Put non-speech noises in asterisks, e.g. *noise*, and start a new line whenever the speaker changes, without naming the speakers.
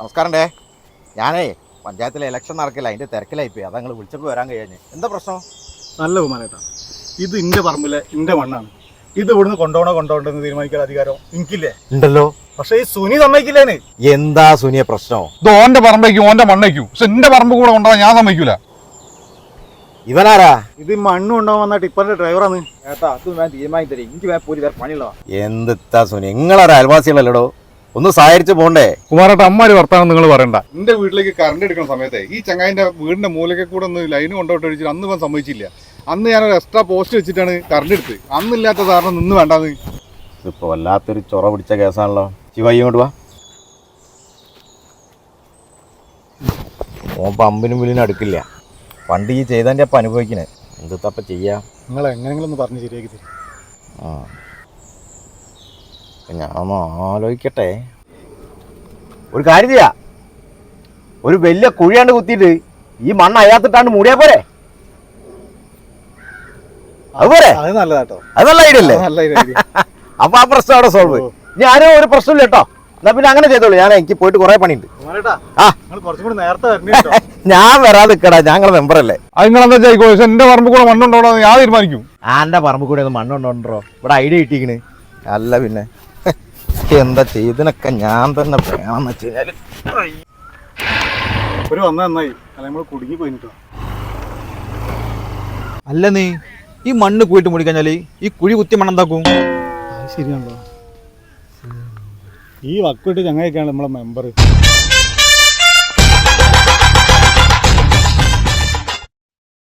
നമസ്കാരണ്ടേ ഞാനേ പഞ്ചായത്തിലെ ഇലക്ഷൻ നടക്കില്ല. അതിന്റെ തിരക്കിലായി പോയി. അതാ നിങ്ങൾ വിളിച്ചപ്പോൾ വരാൻ കഴിയാഞ്ഞ് എന്താ പ്രശ്നം?
നല്ല ബഹുമാനേട്ടാ ഇത് ഇന്റെ പറമ്പിലെ ഇന്റെ മണ്ണാണ്. ഇത് ഇവിടുന്ന് കൊണ്ടോണോ കൊണ്ടോണ്ടെന്ന് തീരുമാനിക്കാൻ അധികാരം എനിക്കില്ലേ?
ഉണ്ടല്ലോ.
പക്ഷെ ഈ സുനി സമ്മതിക്കില്ലേന്
എന്താ സുനിയെ പ്രശ്നം?
ഇത് ഓന്റെ പറമ്പേക്കും ഓന്റെ മണ്ണേക്കും. പക്ഷെ എന്റെ പറമ്പ് കൂടെ കൊണ്ടുപോകാൻ ഞാൻ സമ്മതിക്കൂല.
ഇവനാരാ?
ഇത് മണ്ണ് കൊണ്ടുപോകാൻ വന്ന ടിപ്പറിന്റെ ഡ്രൈവറാണ്
ഏട്ടാ അത് ഞാൻ തീരുമാനിച്ചു തരും എനിക്ക് വേറെ പോരി വേറെ പണിയുള്ളതാ. എന്തിത്താ സുനി? നിങ്ങളൊരു അയൽവാസികളല്ലടോ? ഒന്ന് സഹായിച്ചു പോണ്ടേ?
കുമാരേട്ട അമ്മാര് വർത്താനം നിങ്ങൾ പറയണ്ട. എന്റെ വീട്ടിലേക്ക് കറണ്ട് എടുക്കുന്ന സമയത്തെ ഈ ചങ്ങായിന്റെ വീടിന്റെ മൂലക്കെ കൂടെ ഒന്ന് ലൈന് കൊണ്ടോട്ട് അടിച്ചിട്ട് അന്ന് ഇവൻ സമ്മതിച്ചില്ല. അന്ന് ഞാൻ ഒരു എക്സ്ട്രാ പോസ്റ്റ് വെച്ചിട്ടാണ് കറണ്ട് എടുത്ത്. അന്നില്ലാത്ത കാരണം നിന്ന് വേണ്ടാന്ന്.
ഇപ്പൊ വല്ലാത്തൊരു ചൊറ പിടിച്ച കേസാണല്ലോ. ശിവ ഇങ്ങോട്ട് വാ. ഓ പമ്പിനും വില്ലിനും അടുക്കില്ല. പണ്ട് ഈ ചെയ്തതിന്റെ അപ്പം അനുഭവിക്കണേ. എന്തിത്തപ്പം ചെയ്യാ?
നിങ്ങൾ എങ്ങനെയെങ്കിലും ഒന്ന് പറഞ്ഞ് ശരിയാക്കി തരും.
ആ. ഞാനൊന്ന് ആലോചിക്കട്ടെ ഒരു കാര്യം ചെയ്യാ ഒരു വലിയ കുഴിയാണ്ട് കുത്തിയിട്ട് ഈ മണ്ണ് അയാത്തിട്ടാണ്ട് മൂടിയാ പോരെ? അതുപോലെ
അത് നല്ലതാട്ടോ.
അത് നല്ല ഐഡിയ അല്ലേ?
നല്ല ഐഡിയ *laughs*
അപ്പൊ ആ പ്രശ്നം അവിടെ സോൾവ് ഞാനും ഒരു പ്രശ്നമില്ല കേട്ടോ. എന്നാ പിന്നെ അങ്ങനെ ചെയ്തോളൂ. ഞാൻ എനിക്ക് പോയിട്ട് കുറെ പണിയുണ്ട്. ആ. *laughs* ഞാൻ വരാതെ നിക്കടാ. ഞങ്ങളെ
ചെയ്യോ പക്ഷെ എന്റെ പറമ്പ് കൂടെ മണ്ണുണ്ടോ ഞാൻ തീരുമാനിക്കും.
ആന്റെ പറമ്പ് കൂടെ ഒന്ന് മണ്ണുണ്ടോ ഇവിടെ ഐഡിയ കിട്ടിക്കണ് അല്ല പിന്നെ. എന്താ ചെയ്തിനൊക്കെ ഞാൻ തന്നെ വേണമെന്ന് വെച്ച് കഴിഞ്ഞാൽ
ഒരു വന്ന നന്നായി. അല്ല നമ്മൾ കുടുങ്ങി പോയിട്ടോ
അല്ല നീ ഈ മണ്ണ് കുഴിട്ട് മുടിക്കഴിഞ്ഞാൽ ഈ കുഴി കുത്തി മണ്ണെന്താക്കും
എന്താക്കും? ശരിയാണല്ലോ. ഈ വക്കിട്ട് ചങ്ങായിക്കാണ് നമ്മളെ മെമ്പർ